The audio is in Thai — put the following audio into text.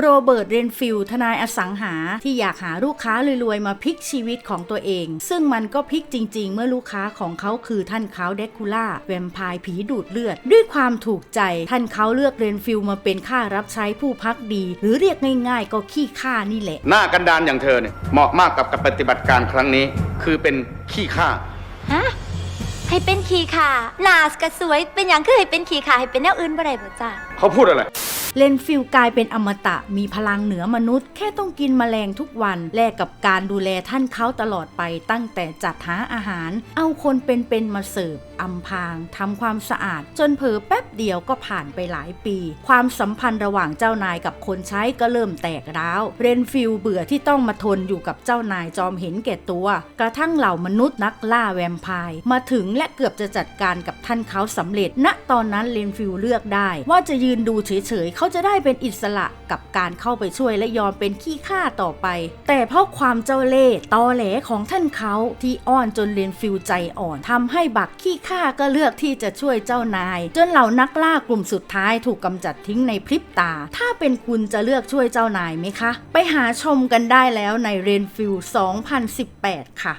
โรเบิร์ต เรนฟิลด์ทนายอสังหา ที่อยากหาลูกค้ารวยๆ มาพลิกชีวิตของตัวเอง ซึ่งมันก็พลิกจริง ๆ เมื่อลูกค้าของเขาคือท่านเขาเดคูล่าแวมไพร์ผีดูดเลือด ด้วยความถูกใจท่านเขาเลือกเรนฟิลด์มาเป็นข้ารับใช้ผู้พักดี หรือเรียกง่ายๆ ก็ขี้ข้านี่แหละ หน้ากันดานอย่างเธอเนี่ยเหมาะมากกับกับปฏิบัติการครั้งนี้ คือเป็นขี้ข้าฮะให้เป็นขี่ขาหน้าก็สวยเป็นอย่างคือให้เป็นขี่ขาให้เป็นแนวอื่นบ่ได้บ่จ้าเขาพูดอะไร เลนฟิลกลายเป็นอมตะมีพลังเหนือมนุษย์ แค่ต้องกินแมลงทุกวันแลกกับการดูแลท่านเขาตลอดไปตั้งแต่จัดหาอาหาร เอาคนเป็นๆมาเสิร์ฟอำพางทำความสะอาด จนเผลอแป๊บเดียวก็ผ่านไปหลายปี ความสัมพันธ์ระหว่างเจ้านายกับคนใช้ก็เริ่มแตกร้าวเรนฟิลเบื่อที่ต้องมาทนอยู่กับเจ้านายจอมเห็นแก่ตัว กระทั่งเหล่ามนุษย์นักล่าแวมไพร์มาถึงและเกือบจะจัดการกับท่านเขาสำเร็จณตอนนั้นเรนฟิลเลือกได้ ว่าจะยืนดูเฉยๆเขาจะได้เป็นอิสระกับการเข้าไปช่วยและยอมเป็นขี้ข้าต่อไป แต่เพราะความเจ้าเล่ห์ตอแหลของท่านเขาที่อ้อนจนเรนฟิลใจอ่อนทำให้บักขี้ข้าก็เลือกที่จะช่วยเจ้านาย จนเหล่านักล่ากลุ่มสุดท้ายถูกกำจัดทิ้งในพริบตา ถ้าเป็นคุณจะเลือกช่วยเจ้านายไหมคะ ไปหาชมกันได้แล้วในเรนฟิล2018 ค่ะ